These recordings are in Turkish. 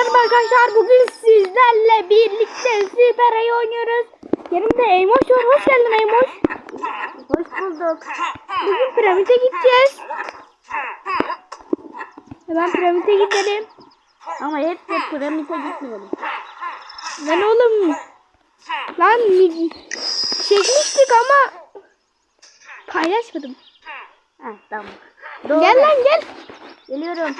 Merhaba arkadaşlar bugün sizlerle birlikte Süper Ayı oynuyoruz. Yanımda Eymoş var. Hoş geldin Eymoş. Hoş bulduk. Bugün piramide gideceğiz. Hemen piramide gidelim. Ama hep de piramide gitmeyelim. Lan oğlum. Lan mi- çekmiştik ama paylaşmadım. Heh, tamam. Gel lan gel. Geliyorum.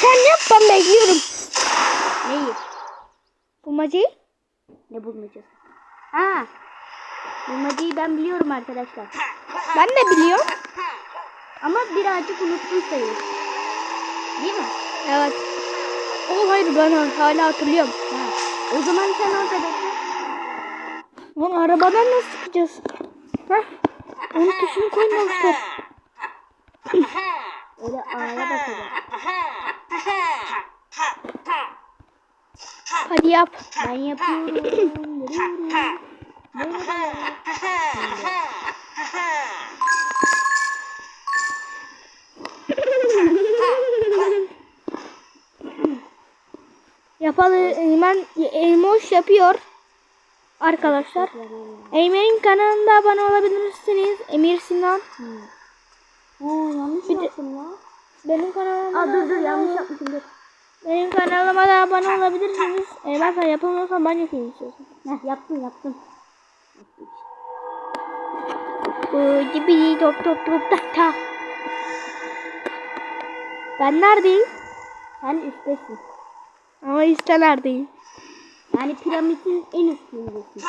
Sen yap ben bekliyorum. Neyi? Bulmacayı. Ne bulmayacağız? Ha. Bulmacayı ben biliyorum arkadaşlar. Ben de biliyorum. Ama birazcık unuttum sayılır. Değil mi? Evet. Oh hayır ben hala hatırlıyorum. Ha. O zaman sen orada bekle. Lan arabadan nasıl çıkacağız? Heh. Onun tuşunu koymamışlar. Öyle A'ya bakacağım. Hadi yap. Ben yapıyorum. Yapalı Eymen Eymoş yapıyor. Arkadaşlar. Eymen'in kanalında abone olabilirsiniz. Emir Sinan. Oo, yanlış Bir de- yaptım ya. Benim kanalıma Aa dur dur yanlış yapmışım dur. Benim kanalıma da abone olabilirsiniz. Eymen sen yapamıyorsan ben yapayım istiyorsan. Heh, yaptım yaptım. Gibi top top top tak tak. Ben neredeyim? Sen üsttesin. Ama işte neredeyim? Yani piramidin en üstündesin.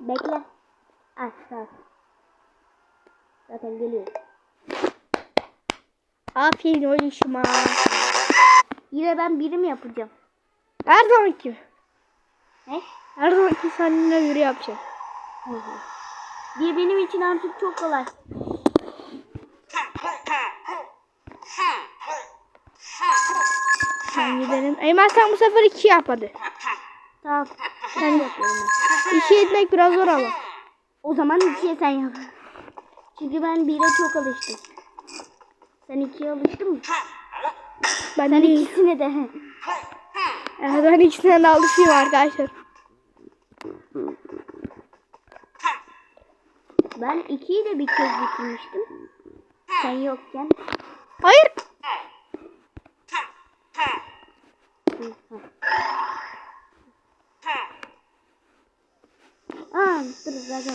Bekle. Aşağı. Zaten geliyor. Aferin oğluşuma. Yine ben birim yapacağım. Her zamanki. Ne? Her zamanki seninle yürü yapacağım. Hı hı. Bir benim için artık çok kolay. Ben gidelim. Eymen sen bu sefer iki yap hadi. Tamam. Ben yapıyorum. İki etmek biraz zor ama. O zaman ikiye sen yap. Çünkü ben bire çok alıştım. Sen ikiye alıştın mı? Ben Ben değil. ikisine de. Evet, ben ikisinden de alışıyorum arkadaşlar. Ben ikiyi de bir kez bitirmiştim. Sen yokken. Hayır. Aa dur zaten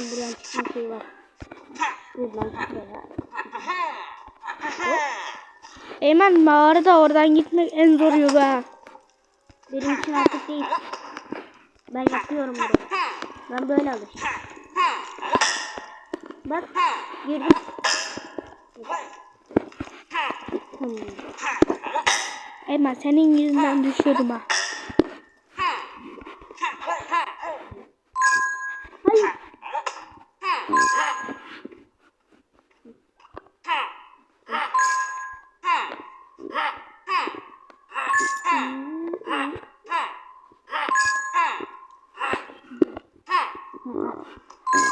çıkma şey var. Buradan. Eymen mağarada oradan gitmek en zor yolu ha. Benim için artık değil. Ben yapıyorum bunu. Ben böyle alıştım. Bak girdik. Hmm. Eymen senin yüzünden düşüyordum ha.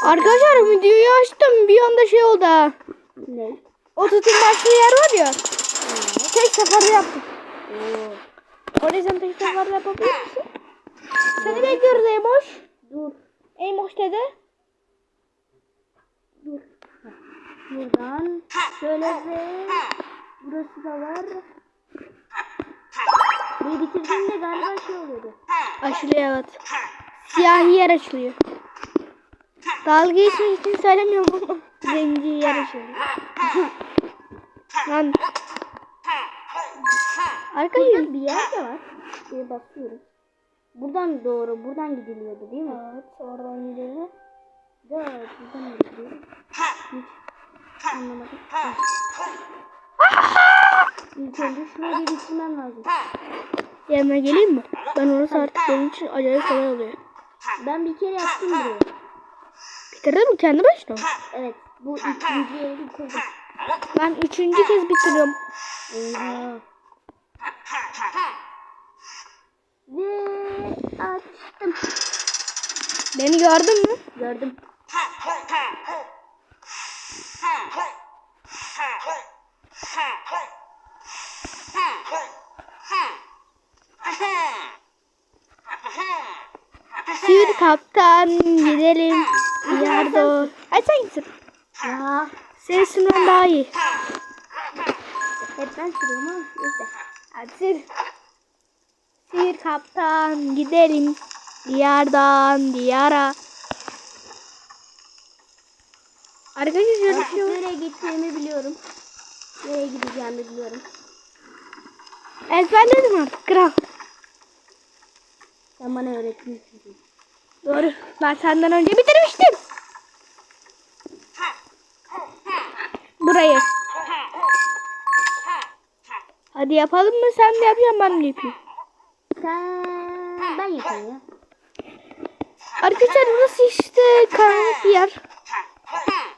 Arkadaşlar videoyu açtım bir anda şey oldu ha. Ne? O tutun başlı yer var ya. Tek seferde yaptım. Oo. Orayı sen tek seferde yapabilir misin? Seni bekliyoruz Eymoş. Dur. Eymoş dedi. Dur. Buradan şöyle ve burası da var. Burayı bitirdiğimde galiba şey oluyordu. Açılıyor evet. Siyahi yer açılıyor. Dalga geçmek için söylemiyorum ama zenci yer açılıyor. Lan arkadaşlar bir yer de var. Bir basıyorum. Buradan doğru, buradan gidiliyordu değil mi? Evet oradan gidiyor. Evet, buradan da gidiyorum. Hiç anlamadım. İlk önce şurayı bir bitirmem lazım. Yanına geleyim mi? Ben orası artık benim için acayip kolay oluyor. Ben bir kere yaptım burayı. Bitirdin mi kendi başına? Evet, bu ikinci yeri bitirdim. Ben üçüncü kez bitiriyorum. Eyvah. Ve açtım. Beni gördün mü? Gördüm. Sür kaptan gidelim. Yardım. Ay sen gitsin. Ya Senin sürmen daha iyi. hep ben sürüyorum ama neyse. Hadi sür. Sür kaptan gidelim. Diyardan diyara. Arkadaşlar şöyle bir şey var. nereye gideceğimi biliyorum. Nereye gideceğimi biliyorum. Ezberledim artık kral. Sen bana öğretmişsin. Doğru. Ben senden önce bitirmiştim. Hadi yapalım mı? Sen mi yapıyorsun ben mi yapayım? Sen ben yapayım ya. Arkadaşlar burası işte karanlık bir yer.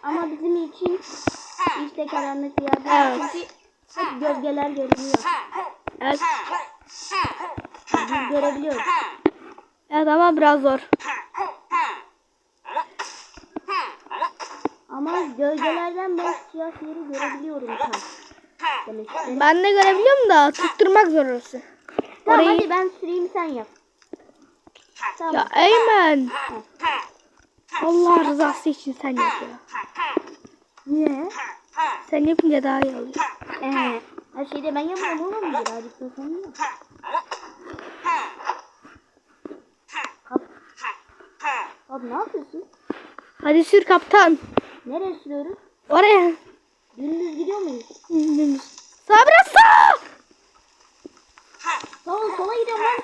Ama bizim için işte karanlık bir yerde. Evet. Çünkü hep gölgeler görünüyor. Evet. Biz görebiliyoruz. Evet ama biraz zor. Ama gölgelerden ben siyah yeri görebiliyorum tam. Ben de görebiliyorum da tutturmak zor orası. Tamam Orayı- hadi ben süreyim sen yap. Tamam. Ya Eymen. Allah rızası için sen yap ya. Niye? Sen yapınca daha iyi oluyor. Ee, her şeyde ben yapıyorum oğlum. Birazcık da sen yap. Kap ne yapıyorsun? Hadi sür kaptan. Nereye sürüyoruz? Oraya. Dümdüz gidiyor muyuz? Sağ biraz sağ. Sola sola gidiyorum lan.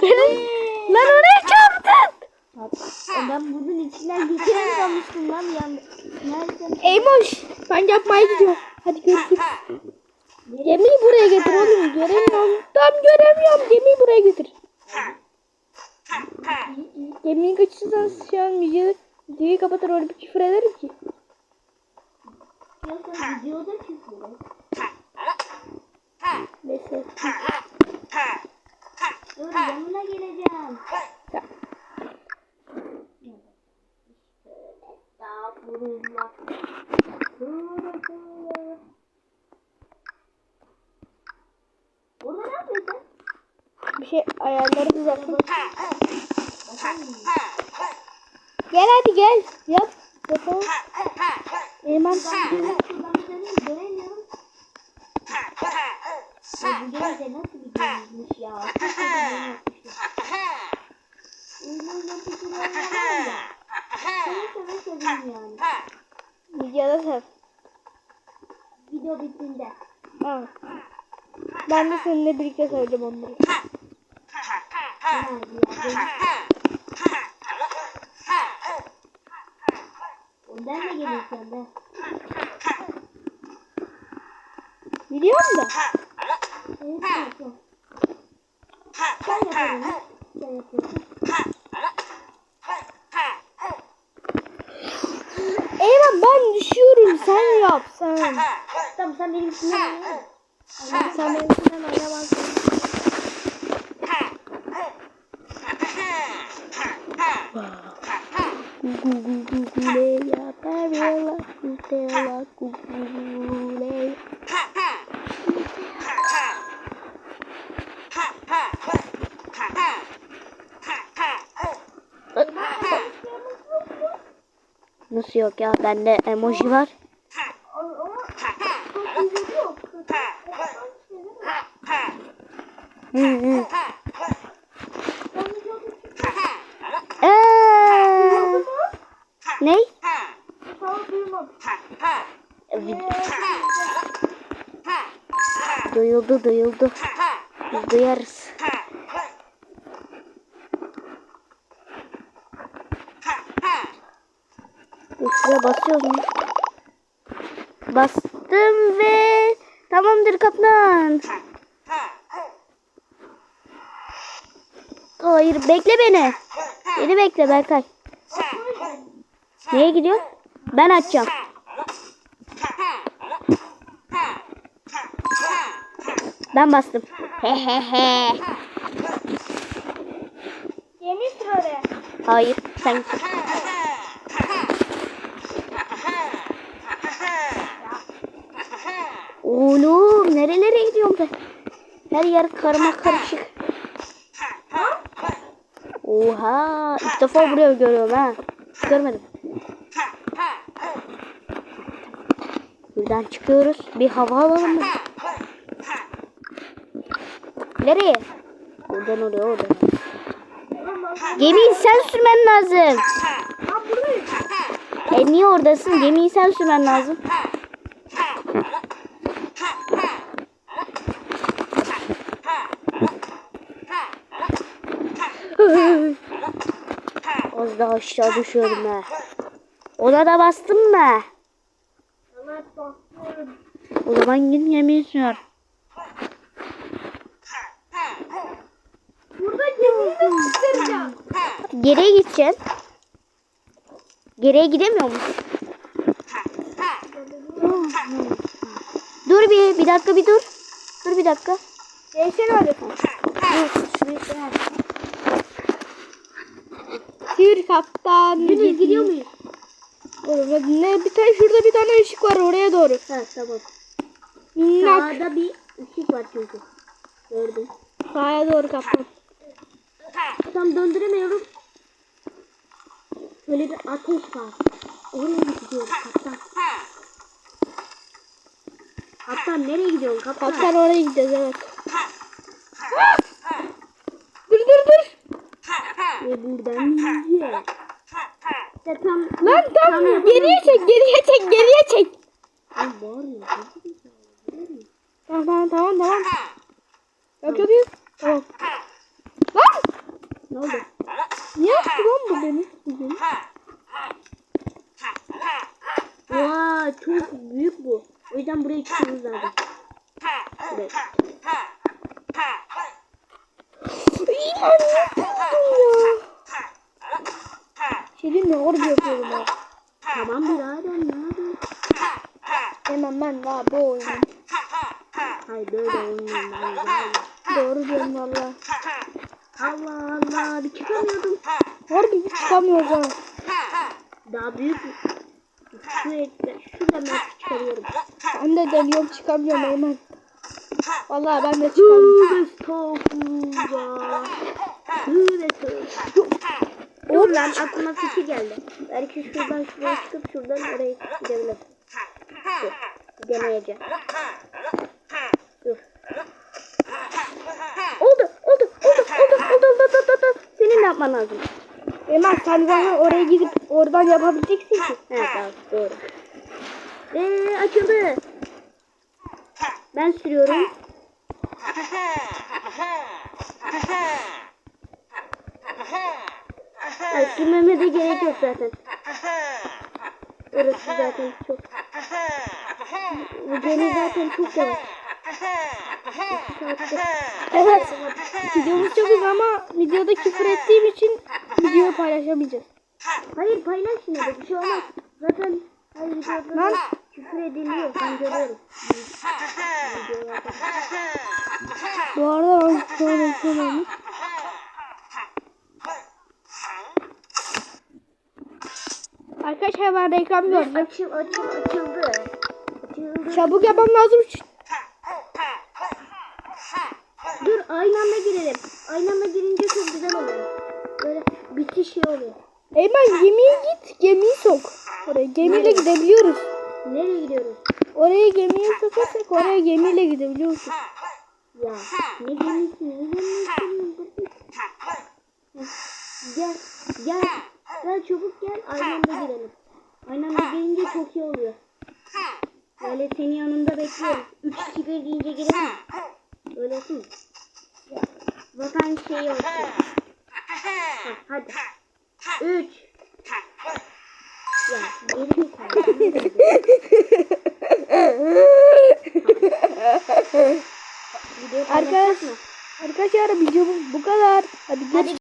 Gelin. Lan oraya çarptın. Kap. E ben bunun içinden geçerim sanmıştım lan bir anda. Nereden? Eymoş. Ben yapmaya gidiyorum. Hadi görüşürüz. Gemiyi buraya getir oğlum. Göremiyorum. Tam göremiyorum. Gemiyi buraya getir. Gemiyi kaçırırsanız şu an video, videoyu kapatır öyle bir küfür ederim ki. Ya sen videoda küfür et. Neyse. Dur yanına geleceğim. Estağfurullah. Estağfurullah. Orada ne yapıyorsun? Bir şey ayarları düzelttim. Bakalım. Gel hadi gel. Yap. Yapalım. Bir döneyim, göremiyorum. Ya bu gece nasıl bir gemiymiş ya? Uygun yapıcılar var ya. Seni seve seveyim yani. Videoda sen. Video bittiğinde. Ha. Ben de seninle birlikte söyleyeceğim onları. Hadi ya. Ondan da gelirken de. Biliyorum da. Evet, yapıyorum. Sen yapalım. Sen yapıyorsun. Eymen ben düşüyorum. Sen yap sen. Tamam sen benim oynama. Sen benim üstümden oynamazsın. Gu gu gu gu le ya perela kutela Nasıl yok ya? Bende emoji var. Eee. Ne? Duyuldu duyuldu. Biz duyarız. Şuraya basıyoruz mu? Bastım ve tamamdır kaptan. Hayır bekle beni. Beni bekle Berkay. Neye gidiyor? Ben açacağım. Ben bastım. Hehehe. Sür oraya. Hayır sen git. Oğlum nerelere gidiyorum ben? Her yer karma karışık. Oha ilk defa buraya görüyorum ha. Görmedim. Buradan çıkıyoruz. Bir hava alalım mı? Nereye? Oradan oraya oradan. Gemiyi sen sürmen lazım. E niye oradasın? Gemiyi sen sürmen lazım. Az daha aşağı düşüyorum ha. Ona da bastın mı? Evet bastım. O zaman git gemiyi sür. Burada gemiyi de çıkaracağım. Geriye gideceksin. Geriye gidemiyor musun? Dur bir, bir dakika bir dur. Dur bir dakika. Değişen öyle. Dur, şurayı Sür kaptan. Yunus gidiyor muyuz? Oğlum ne bir tane şurada bir tane ışık var oraya doğru. Ha tamam. Minnak. Sağda bir ışık var çünkü. Gördüm. Sağa doğru kaptan. Tam döndüremiyorum. Böyle bir ateş var. Oraya gidiyoruz kaptan. Kaptan nereye gidiyorsun kaptan? Kaptan oraya gideceğiz evet. dur dur dur. Ve buradan yiyeceğiz. İşte tam... Lan tam geriye çek geriye çek geriye çek. Tamam tamam tamam tamam. Yapıyor muyuz? Tamam. Lan! Ne oldu? Niye yaptı lan bu beni? Bu beni. Vay çok büyük bu. O yüzden buraya çıkmamız lazım. Buraya. İyi lan ne ya? Şey diyeyim mi? Orada yapıyorum ben. Tamam birader ne yapıyorsun? Hemen ben daha bu oyunu. Hayır böyle böyle. Doğru diyorum valla. Allah Allah bir çıkamıyordum. Harbi hiç çıkamıyoruz ha. Daha büyük şu etle şuradan ben çıkarıyorum. Ben de deniyorum çıkamıyorum hemen. Valla ben de çıkamıyorum. Tövbe estağfurullah. Tövbe tövbe. Dur lan aklıma fikir geldi. Belki şuradan şuraya çıkıp şuradan oraya gidebilir. Dur. Deneyeceğim. Dur. Oldu, oldu, oldu, oldu, oldu, oldu, oldu, oldu. Senin de yapman lazım. Hemen sen zaten oraya gidip oradan yapabileceksin ki. Evet, tamam, doğru. Eee açıldı. Ben sürüyorum. Gerek yok zaten. Orası zaten çok... Bu gemi zaten çok yavaş. Evet. Videomuz çok uzun ama videoda küfür ettiğim için videoyu paylaşamayacağız. Hayır paylaş yine de bir şey olmaz. Zaten her videoda Lan. küfür ediliyor. Ben görüyorum. Bu arada ben şu an Arkadaşlar ben reklam gördüm. Açıl, açıl, açıldı. Açıldı. Çabuk yapmam lazım. Dur aynı anda girelim. Aynı anda girince çok güzel oluyor. Böyle bitiş şey oluyor. Eymen gemiye git. Gemiyi sok. Oraya gemiyle gidebiliyoruz. Nereye gidiyoruz? Oraya gemiye sokarsak oraya gemiyle gidebiliyoruz. Ya ne gemisi ne gemisi. Gel gel. Gel aynı anda girelim. Aynı anda gelince çok iyi oluyor. Böyle senin yanında bekliyoruz. Üç kişi bir deyince girelim.